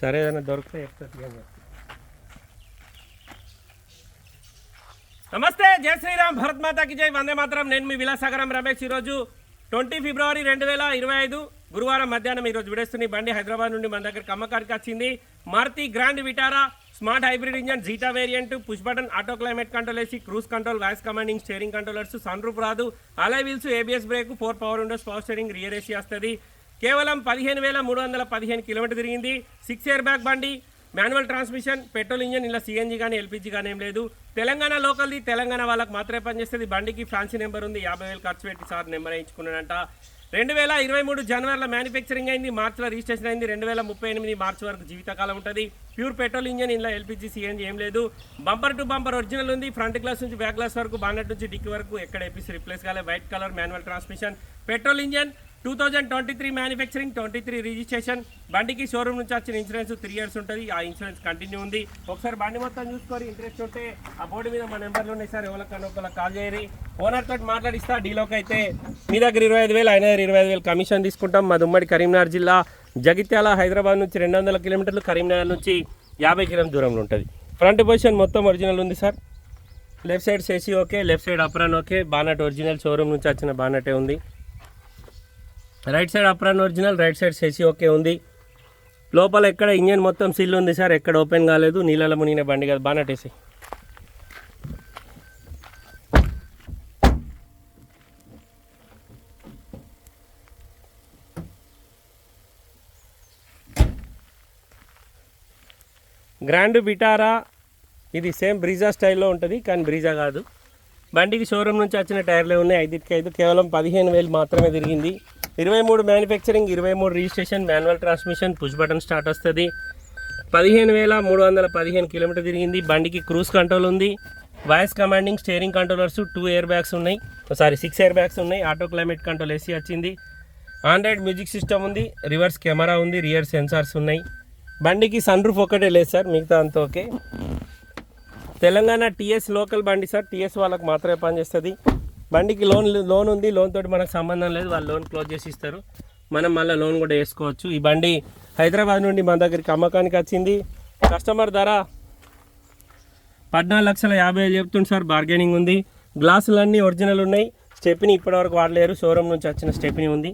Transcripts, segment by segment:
సరే ఏదైనా దొరికితే చెప్తాను నమస్తే జై శ్రీరామ్ భరత్ మాతాకి జై వందే మాత్రం. నేను మీ విలాసాగరం రమేష్ ఈరోజు ట్వంటీ ఫిబ్రవరి రెండు వేల ఇరవై ఐదు గురువారం మధ్యాహ్నం ఈరోజు విడేస్తున్న బండి హైదరాబాద్ నుండి మన దగ్గర అమ్మకానికి వచ్చింది Maruti grand Vitara smart hybrid engine Zeta variant push button auto climate control AC cruise control voice commanding steering controllers sun roof రాదు. Alloy wheels ABS brake four power windows power steering rear AC వస్తుంది. కేవలం పదిహేను వేల మూడు వందల పదిహేను kilometre తిరిగింది. Six year back బండి మాన్యువల్ ట్రాన్స్మిషన్ పెట్రోల్ ఇంజన్ ఇలా సీఎన్జీ కానీ ఎల్పిజి కానీ ఏం లేదు. తెలంగాణ లోకల్ది తెలంగాణ వాళ్ళకి మాత్రమే పనిచేస్తుంది. బండికి ఫ్యాన్సీ నెంబర్ ఉంది యాభై వేలు ఖర్చు పెట్టి సార్ నెంబర్ వేయించుకున్నాడంట. రెండు వేల ఇరవై మూడు జనవరిలో మ్యానుఫ్యాక్చరింగ్ అయింది మార్చిలో రిజిస్ట్రేషన్ అయింది. రెండు వేల ముప్పై ఎనిమిది మార్చి వరకు జీవితకాలం ఉంటుంది. ప్యూర్ పెట్రోల్ ఇంజన్ ఇలా ఎల్పిజి సిఎన్జి ఏం లేదు. బంపర్ టు బంపర్ ఒరిజినల్ ఉంది. ఫ్రంట్ గ్లాస్ నుంచి బ్యాక్ గ్లాస్ వరకు బానెట్ నుంచి డిక్కి వరకు ఎక్కడ ఎపిసి రిప్లేస్ కాలే. White colour manual transmission petrol engine two thousand twenty three manufacturing twenty three registration బండికి షోరూమ్ నుంచి వచ్చిన ఇన్సూరెన్స్ త్రీ ఇయర్స్ ఉంటుంది. ఆ ఇన్సూరెన్స్ కంటిన్యూ ఉంది. ఒకసారి బండి మొత్తం చూసుకొని ఇంట్రెస్ట్ ఉంటే ఆ బోర్డు మీద మా నెంబర్లు ఉన్నాయి సార్. ఎవరికన్నా ఒకళ్ళకి కాల్ చేయరు. ఓనర్ తోటి మాట్లాడిస్తా డీలోకి అయితే మీ దగ్గర ఇరవై ఐదు వేలు ఆయన దగ్గర ఇరవై ఐదు వేలు కమిషన్ తీసుకుంటాం. మా ఉమ్మడి కరీంనగర్ జిల్లా. జగిత్యాల హైదరాబాద్ నుంచి రెండు వందల కిలోమీటర్లు కరీంనగర్ నుంచి యాభై కిలోమీటర్ దూరంలో ఉంటుంది. ఫ్రంట్ పొజిషన్ మొత్తం ఒరిజినల్ ఉంది sir. Left side chassis okay left side apron okay. Bonnet original showroom నుంచి వచ్చిన బానటే ఉంది. Right side apron original right side chassis okay ఉంది. లోపల ఎక్కడ ఇంజన్ మొత్తం సీల్ ఉంది సార్? ఎక్కడ ఓపెన్ కాలేదు. నీళ్ళలో మునిగిన బండి కదా. బానటేసి గ్రాండ్ విటారా ఇది సేమ్ బ్రీజా స్టైల్లో ఉంటుంది కానీ బ్రీజా కాదు. బండికి షోరూమ్ నుంచి వచ్చిన టైర్లే ఉన్నాయి. ఐదుకి ఐదు. కేవలం పదిహేను వేలు మాత్రమే తిరిగింది. ఇరవై మూడు మ్యానుఫ్యాక్చరింగ్ ఇరవై మూడు registration manual transmission push button start వస్తుంది. పదిహేను వేల మూడు వందల పదిహేను కిలోమీటర్ తిరిగింది. బండికి క్రూజ్ కంట్రోల్ ఉంది. Voice commanding steering controllers two air bags ఉన్నాయి. సారీ సిక్స్ ఎయిర్ బ్యాగ్స్ ఉన్నాయి ఆటో క్లైమేట్ కంట్రోల్ ఏసీ వచ్చింది. ఆండ్రాయిడ్ మ్యూజిక్ సిస్టమ్ ఉంది. రివర్స్ కెమెరా ఉంది. రియర్ సెన్సార్స్ ఉన్నాయి. బండికి సన్ రూఫ్ ఒకటే లేదు సార్. మిగతా అంతా ఓకే. తెలంగాణ టీఎస్ లోకల్ బండి సార్. టీఎస్ వాళ్ళకి మాత్రమే పనిచేస్తుంది. బండికి లోన్ లోన్ ఉంది లోన్ తోటి మనకు సంబంధం లేదు వాళ్ళు లోన్ క్లోజ్ చేసి ఇస్తారు. మనం మళ్ళీ లోన్ కూడా వేసుకోవచ్చు. ఈ బండి హైదరాబాద్ నుండి మన దగ్గరికి అమ్మకానికి వచ్చింది. కస్టమర్ ధర పద్నాలుగు లక్షల యాభై వేలు చెప్తుంది సార్ బార్గెనింగ్ ఉంది. గ్లాసులన్నీ ఒరిజినల్ ఉన్నాయి. స్టెప్ని ఇప్పటివరకు వాడలేరు షోరూమ్ నుంచి వచ్చిన స్టెప్ని ఉంది.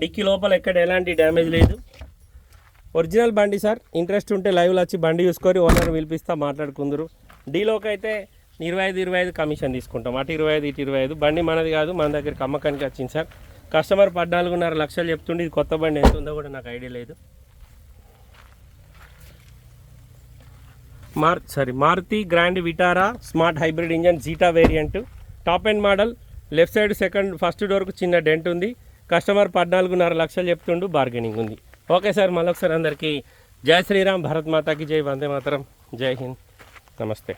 డిక్కీ లోపల ఎక్కడ ఎలాంటి డ్యామేజ్ లేదు. ఒరిజినల్ బండి సార్ ఇంట్రెస్ట్ ఉంటే లైవ్లో వచ్చి బండి చూసుకొని ఓనర్ పిలిపిస్తా మాట్లాడుకుందరు. డీలోకి అయితే ఇరవై ఐదు ఇరవై ఐదు కమిషన్ తీసుకుంటాం. అటు ఇరవై ఐదు ఇటు ఇరవై ఐదు. బండి మనది కాదు మన దగ్గరికి అమ్మకానికి వచ్చింది సార్. కస్టమర్ పద్నాలుగున్నర లక్షలు చెప్తుండే ఇది కొత్త బండి ఎంత ఉందో కూడా నాకు ఐడియా లేదు. మార్ sorry Maruti grand Vitara smart hybrid engine Zeta variant. Top end model left side second first డోర్కు చిన్న డెంట్ ఉంది. కస్టమర్ పద్నాలుగున్నర లక్షలు చెప్తుండు బార్గెనింగ్ ఉంది. ఓకే సార్ మళ్ళొకసారి అందరికీ జై శ్రీరామ్ భరత్ మాతాకి జై వందే మాతరం జై హింద్ నమస్తే.